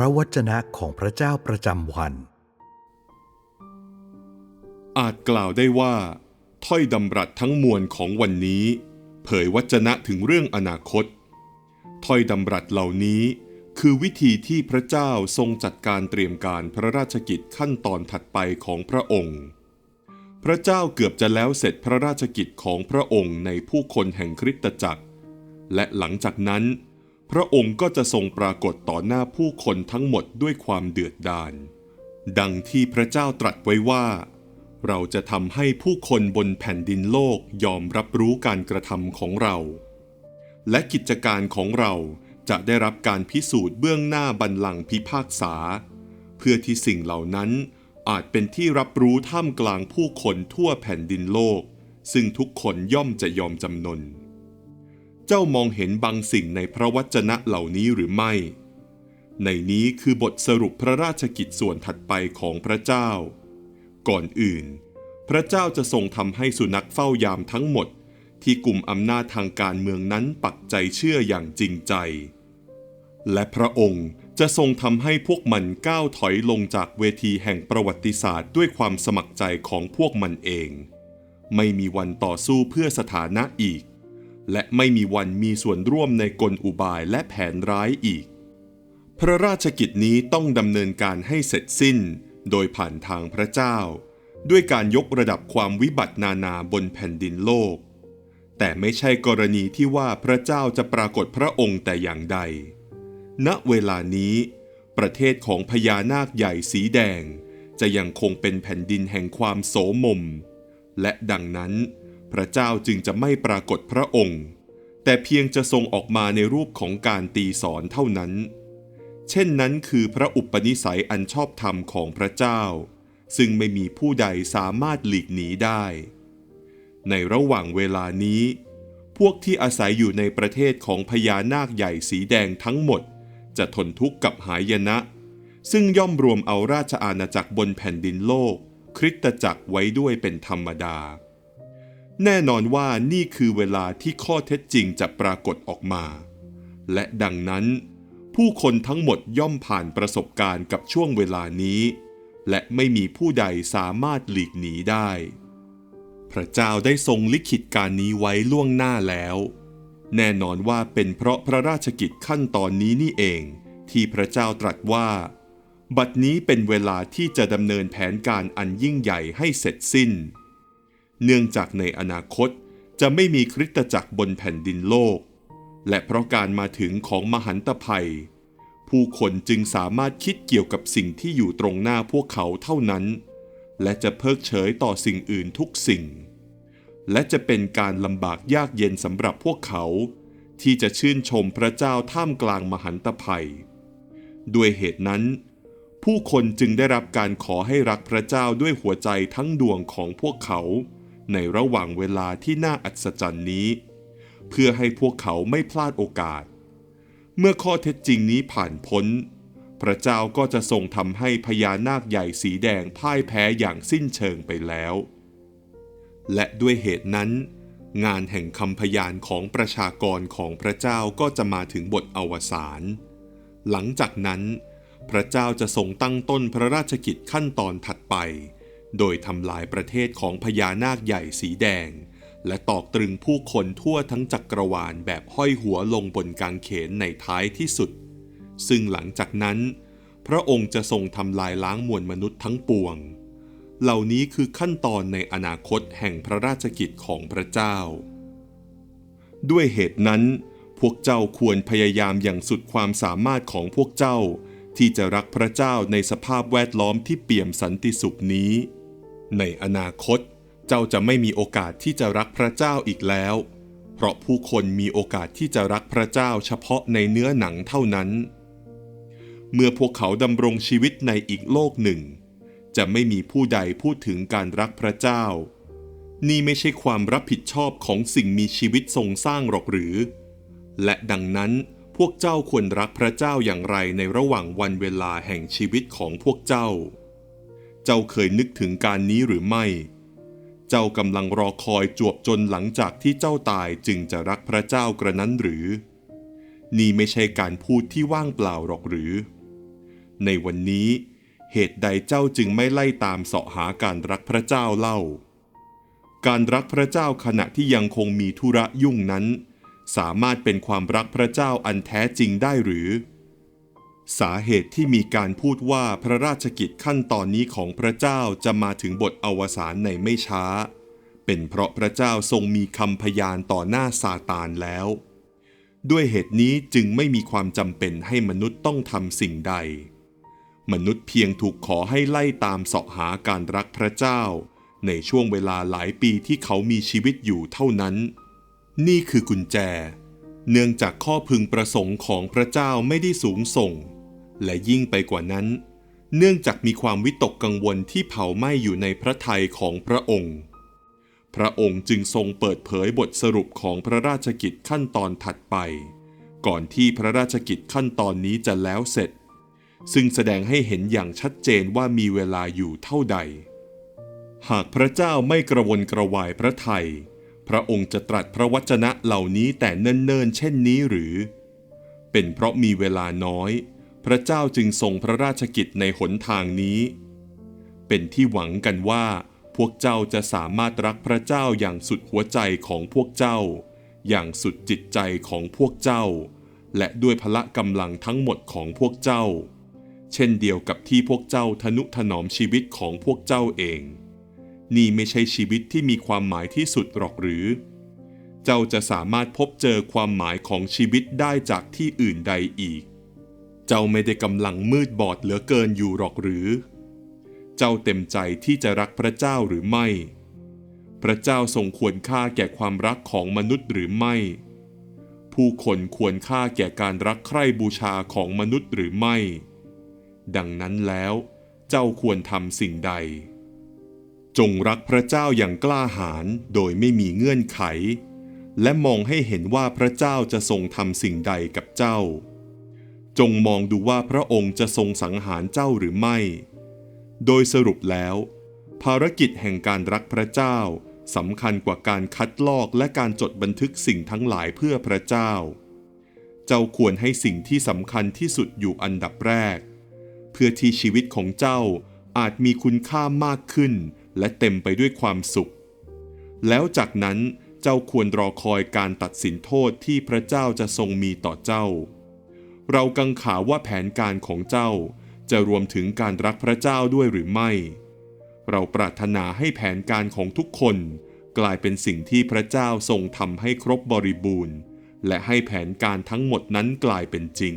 ระวจนะของพระเจ้าประจำวัน อาจกล่าวได้ว่า ถ้อยดำรัสทั้งมวลของวันนี้ เผยวจนะถึงเรื่องอนาคต ถ้อยดำรัสเหล่านี้คือวิธีที่พระเจ้าทรงจัดการเตรียมการพระราชกิจขั้นตอนถัดไปของพระองค์ พระเจ้าเกือบจะแล้วเสร็จพระราชกิจของพระองค์ในผู้คนแห่งคริสตจักร และหลังจากนั้น พระองค์ก็จะทรงปรากฏต่อหน้าผู้คนทั้งหมดด้วยความเดือดดาล ดังที่พระเจ้าตรัสไว้ว่า เราจะทำให้ผู้คนบนแผ่นดินโลกยอมรับรู้การกระทำของเรา และกิจการของเราจะได้รับการพิสูจน์เบื้องหน้าบัลลังก์พิพากษา เพื่อที่สิ่งเหล่านั้นอาจเป็นที่รับรู้ท่ามกลางผู้คนทั่วแผ่นดินโลก ซึ่งทุกคนย่อมจะยอมจำนน เจ้ามองเห็นบางสิ่งในพระวจนะเหล่านี้หรือไม่ ในนี้คือบทสรุปพระราชกิจส่วนถัดไปของพระเจ้า ก่อนอื่น พระเจ้าจะทรงทำให้สุนัขเฝ้ายามทั้งหมด ที่กลุ่มอำนาจทางการเมืองนั้นปักใจเชื่ออย่างจริงใจ และพระองค์จะทรงทำให้พวกมันก้าวถอยลงจากเวทีแห่งประวัติศาสตร์ด้วยความสมัครใจของพวกมันเอง ไม่มีวันต่อสู้เพื่อสถานะอีก และไม่มีวันมีส่วนร่วมในกลอุบายและแผนร้ายอีก พระราชกิจนี้ต้องดำเนินการให้เสร็จสิ้น โดยผ่านทางพระเจ้า ด้วยการยกระดับความวิบัตินานาบนแผ่นดินโลก แต่ไม่ใช่กรณีที่ว่าพระเจ้าจะปรากฏพระองค์แต่อย่างใด ณเวลานี้ ประเทศของพญานาคใหญ่สีแดง จะยังคงเป็นแผ่นดินแห่งความโสมม และดังนั้น พระเจ้าจึงจะไม่ปรากฏพระองค์ แต่เพียงจะทรงออกมาในรูปของการตีสอนเท่านั้น เช่นนั้นคือพระอุปนิสัยอันชอบธรรมของพระเจ้า ซึ่งไม่มีผู้ใดสามารถหลีกหนีได้ ในระหว่างเวลานี้ พวกที่อาศัยอยู่ในประเทศของพญานาคใหญ่สีแดงทั้งหมด จะทนทุกข์กับหายนะ ซึ่งย่อมรวมเอาราชอาณาจักรบนแผ่นดินโลก คริสตจักรไว้ด้วยเป็นธรรมดา แน่นอนว่านี่คือเวลาที่ข้อเท็จจริงจะปรากฏออกมา และดังนั้น ผู้คนทั้งหมดย่อมผ่านประสบการณ์กับช่วงเวลานี้ และไม่มีผู้ใดสามารถหลีกหนีได้ พระเจ้าได้ทรงลิขิตการนี้ไว้ล่วงหน้าแล้ว แน่นอนว่าเป็นเพราะพระราชกิจขั้นตอนนี้นี่เอง ที่พระเจ้าตรัสว่า บัดนี้เป็นเวลาที่จะดำเนินแผนการอันยิ่งใหญ่ให้เสร็จสิ้น เนื่องจากในอนาคตจะไม่มีคริสตจักรบนแผ่นดินโลก และเพราะการมาถึงของมหันตภัย ผู้คนจึงสามารถคิดเกี่ยวกับสิ่งที่อยู่ตรงหน้าพวกเขาเท่านั้น และจะเพิกเฉยต่อสิ่งอื่นทุกสิ่ง และจะเป็นการลำบากยากเย็นสำหรับพวกเขา ที่จะชื่นชมพระเจ้าท่ามกลางมหันตภัย ด้วยเหตุนั้น ผู้คนจึงได้รับการขอให้รักพระเจ้าด้วยหัวใจทั้งดวงของพวกเขา ในระหว่างเวลาที่น่าอัศจรรย์นี้ เพื่อให้พวกเขาไม่พลาดโอกาส เมื่อข้อเท็จจริงนี้ผ่านพ้น พระเจ้าก็จะทรงทำให้พญานาคใหญ่สีแดงพ่ายแพ้อย่างสิ้นเชิงไปแล้ว และด้วยเหตุนั้น งานแห่งคำพยานของประชากรของพระเจ้าก็จะมาถึงบทอวสานหลังจากนั้น พระเจ้าจะทรงตั้งต้นพระราชกิจขั้นตอนถัดไป โดยทำลายประเทศของพญานาคใหญ่สีแดง และตอกตรึงผู้คนทั่วทั้งจักรวาลแบบห้อยหัวลงบนกางเขนในท้ายที่สุด ซึ่งหลังจากนั้น พระองค์จะทรงทำลายล้างมวลมนุษย์ทั้งปวง เหล่านี้คือขั้นตอนในอนาคตแห่งพระราชกิจของพระเจ้า ด้วยเหตุนั้น พวกเจ้าควรพยายามอย่างสุดความสามารถของพวกเจ้าที่จะรักพระเจ้าในสภาพแวดล้อมที่เปี่ยมสันติสุขนี้ ในอนาคต เจ้าจะไม่มีโอกาสที่จะรักพระเจ้าอีกแล้ว เพราะผู้คนมีโอกาสที่จะรักพระเจ้าเฉพาะในเนื้อหนังเท่านั้น เมื่อพวกเขาดำรงชีวิตในอีกโลกหนึ่ง จะไม่มีผู้ใดพูดถึงการรักพระเจ้า นี่ไม่ใช่ความรับผิดชอบของสิ่งมีชีวิตทรงสร้างหรอกหรือ และดังนั้นพวกเจ้าควรรักพระเจ้าอย่างไรในระหว่างวันเวลาแห่งชีวิตของพวกเจ้า เจ้าเคยนึกถึงการนี้หรือไม่ เจ้ากำลังรอคอยจวบจนหลังจากที่เจ้าตายจึงจะรักพระเจ้ากระนั้นหรือ นี่ไม่ใช่การพูดที่ว่างเปล่าหรอกหรือ ในวันนี้เหตุใดเจ้าจึงไม่ไล่ตามเสาะหาการรักพระเจ้าเล่า การรักพระเจ้าขณะที่ยังคงมีธุระยุ่งนั้น สามารถเป็นความรักพระเจ้าอันแท้จริงได้หรือ สาเหตุที่มีการพูดว่าพระราชกิจขั้นตอนนี้ของพระเจ้าจะมาถึงบทอวสานในไม่ช้า เป็นเพราะพระเจ้าทรงมีคำพยานต่อหน้าซาตานแล้ว ด้วยเหตุนี้จึงไม่มีความจำเป็นให้มนุษย์ต้องทำสิ่งใด มนุษย์เพียงถูกขอให้ไล่ตามเสาะหาการรักพระเจ้า ในช่วงเวลาหลายปีที่เขามีชีวิตอยู่เท่านั้น นี่คือกุญแจ เนื่องจากข้อพึงประสงค์ของพระเจ้าไม่ได้สูงส่ง และยิ่งไปกว่านั้น เนื่องจากมีความวิตกกังวลที่เผาไหม้อยู่ในพระทัยของพระองค์ พระองค์จึงทรงเปิดเผยบทสรุปของพระราชกิจขั้นตอนถัดไป ก่อนที่พระราชกิจขั้นตอนนี้จะแล้วเสร็จ ซึ่งแสดงให้เห็นอย่างชัดเจนว่ามีเวลาอยู่เท่าใด หากพระเจ้าไม่กระวนกระวายพระทัย พระองค์จะตรัสพระวจนะเหล่านี้แต่เนิ่นๆเช่นนี้หรือ เป็นเพราะมีเวลาน้อย พระเจ้าจึงทรงพระราชกิจในหนทางนี้ เป็นที่หวังกันว่า พวกเจ้าจะสามารถรักพระเจ้าอย่างสุดหัวใจของพวกเจ้า อย่างสุดจิตใจของพวกเจ้า และด้วยพละกำลังทั้งหมดของพวกเจ้า เช่นเดียวกับที่พวกเจ้าทนุถนอมชีวิตของพวกเจ้าเอง นี่ไม่ใช่ชีวิตที่มีความหมายที่สุดหรอกหรือ เจ้าจะสามารถพบเจอความหมายของชีวิตได้จากที่อื่นใดอีก เจ้าไม่ได้กำลังมืดบอดเหลือเกินอยู่หรอกหรือ เจ้าเต็มใจที่จะรักพระเจ้าหรือไม่ พระเจ้าทรงควรค่าแก่ความรักของมนุษย์หรือไม่ ผู้คนควรค่าแก่การรักใคร่บูชาของมนุษย์หรือไม่ ดังนั้นแล้ว เจ้าควรทำสิ่งใด จงรักพระเจ้าอย่างกล้าหาญโดยไม่มีเงื่อนไข และมองให้เห็นว่าพระเจ้าจะทรงทำสิ่งใดกับเจ้า จงมองดูว่าพระองค์จะทรงสังหารเจ้าหรือไม่ โดยสรุปแล้ว ภารกิจแห่งการรักพระเจ้าสำคัญกว่าการคัดลอกและการจดบันทึกสิ่งทั้งหลายเพื่อพระเจ้า เจ้าควรให้สิ่งที่สำคัญที่สุดอยู่อันดับแรก เพื่อที่ชีวิตของเจ้าอาจมีคุณค่ามากขึ้น และเต็มไปด้วยความสุข แล้วจากนั้นเจ้าควรรอคอยการตัดสินโทษที่พระเจ้าจะทรงมีต่อเจ้า เรากังขาว่าแผนการของเจ้าจะรวมถึงการรักพระเจ้าด้วยหรือไม่ เราปรารถนาให้แผนการของทุกคนกลายเป็นสิ่งที่พระเจ้าทรงทำให้ครบบริบูรณ์ และให้แผนการทั้งหมดนั้นกลายเป็นจริง